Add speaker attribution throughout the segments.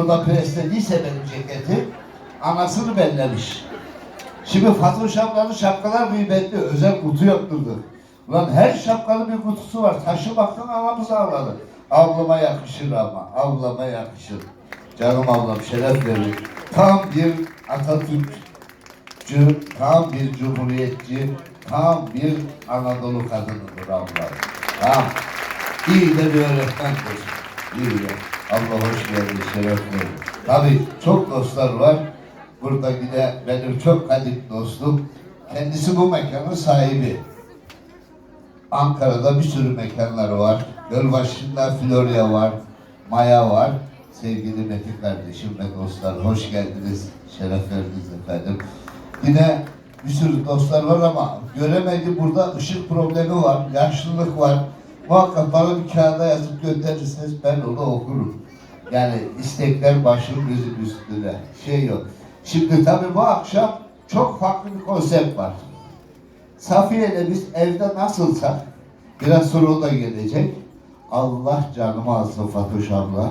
Speaker 1: Burada preslediyse benim ceketi anasını bellemiş. Şimdi Fatoş ablanın şapkalar kıymetli. Özel kutu yaptırdı. Ulan her şapkanın bir kutusu var. Taşımaktan anamız ağladı. Ablama yakışır ama. Ablama yakışır. Canım ablam şeref verir. Tam bir Atatürkçü, tam bir cumhuriyetçi, tam bir Anadolu kadınıdır ablam. Tamam. İyi de bir öğretmendir. İyi de. Allah hoş geldin, şeref verdin. Tabii çok dostlar var. Burada yine benim çok kadim dostum. Kendisi bu mekanın sahibi. Ankara'da bir sürü mekanlar var. Gölbaşı'nda Florya var, Maya var. Sevgili Metin kardeşim ve dostlar hoş geldiniz, şeref verdiniz efendim. Yine bir sürü dostlar var ama göremedi burada ışık problemi var, yaşlılık var. Muhakkak bana bir kağıda yazıp gönderirseniz ben onu okurum. Yani istekler başım gözüm üstüne. Şey yok. Şimdi tabii bu akşam çok farklı bir konsept var. Safiye ile biz evde nasılsak biraz sonra o da gelecek. Allah canımı alsın Fatoş abla.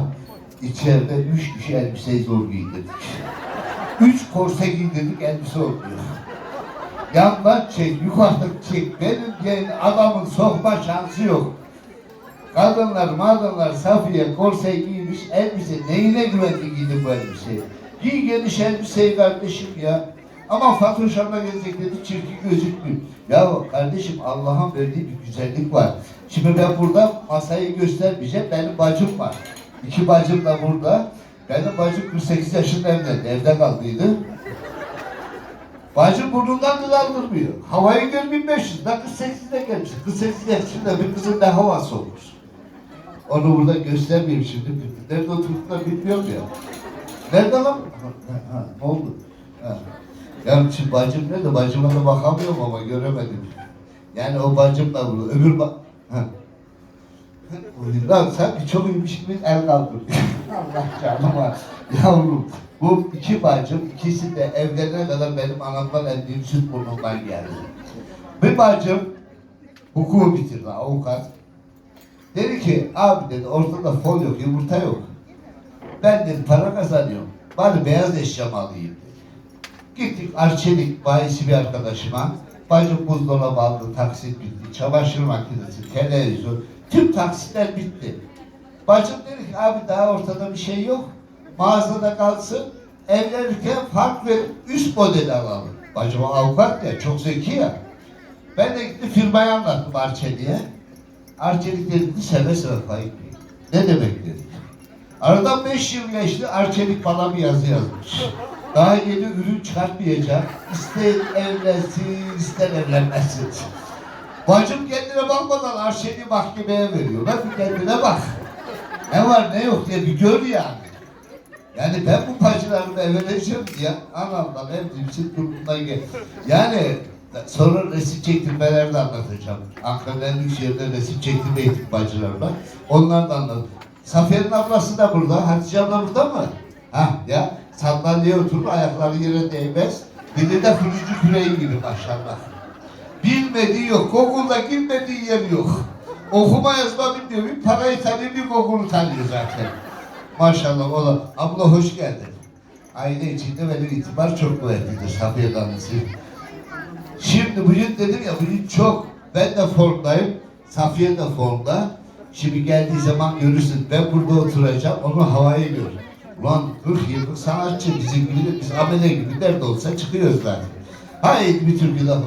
Speaker 1: İçeride üç kişi elbiseyi zor giydirdik. Üç korse giydirdik elbise olmuyor. Yandan çek, yukarıdan çek. Benim adamın sokma şansı yok. Kadınlar, madınlar Safiye korse giymiş elbise. Neyine güvenli giydi bu elbiseyi? Giy geniş elbiseyi kardeşim ya. Ama Fatoş abla gelecek dedi çirkin gözükmüyor. Ya kardeşim Allah'ın verdiği bir güzellik var. Şimdi ben burada masayı göstermeyeceğim. Benim bacım var. İki bacım da burada. Benim bacım 48 yaşında evlendi. Evde kaldıydı. Bacım burnundan gıda aldırmıyor. Havayı gör 1500. Ben 48'de gelmiş. 48 yaşında bir kızın ne havası olur. Onu burada göstermeyeyim şimdi. Nerede oturduklarını bilmiyorum ya. Nerede lan? Ha, ne oldu? Ha. Ya şimdi bacım nerede? Bacıma da bakamıyorum ama göremedim. Yani o bacım da burada. Öbür ba... Ha. Lan sanki çok iyiymiş gibi el kaldırıyor. Allah canıma. Yavrum bu iki bacım ikisi de evlerine kadar benim anamdan emdiğim süt burnundan geldi. Bir bacım hukuku bitirdi avukat. Dedi ki abi dedi ortada fol yok yumurta yok. Ben dedi para kazanıyorum. Bari beyaz eşyamı alayım dedi. Gittik Arçelik bayisi bir arkadaşıma. Bacım buzdolabı aldı, taksit bitti. Çamaşır makinesi, televizyon, tüm taksitler bitti. Bacım dedi ki abi daha ortada bir şey yok. Mağazada kalsın. Evlenirken fark verip üst modeli alalım. Bacım avukat ya, çok zeki ya. Ben de gittim firmayı anlattım Arçelik'e. Arçelik dedi ki seve seve Bey. Ne demek dedi. Aradan beş yıl geçti Arçelik bana bir yazı yazmış. Daha yeni ürün çıkartmayacak. İster evlensin, ister evlenmesin. Bacım kendine bakmadan Arçelik'i mahkemeye veriyor. Bir kendine bak. Ne var ne yok diye bir gör yani. Yani ben bu bacılarımı evleneceğim diye anamdan evliyim için durumdan gel. Yani sonra resim çektirmeleri de anlatacağım. Ankara'nın büyük şehirde resim çektirme eğitim bacılarıma. Onlar da anlat. Safiye'nin ablası da burada. Hatice abla burada mı? Ha ya sandalyeye oturur ayakları yere değmez. Dili de fırıncı küreği gibi maşallah. Bilmediği yok. Google'da girmediği yer yok. Okuma yazma bilmiyor. Bir parayı tanıyor, bir Google'u tanıyor zaten. Maşallah o da. Abla hoş geldin. Aile içinde benim itibar çok kuvvetlidir Safiye Danlısı. Şimdi bugün dedim ya bugün çok. Ben de formdayım. Safiye de formda. Şimdi geldiği zaman görürsün. Ben burada oturacağım. Onu havaya gör. Ulan 40 yıllık sanatçı bizim gibi biz amele gibi nerede olsa çıkıyoruz zaten. Haydi bir türkü daha.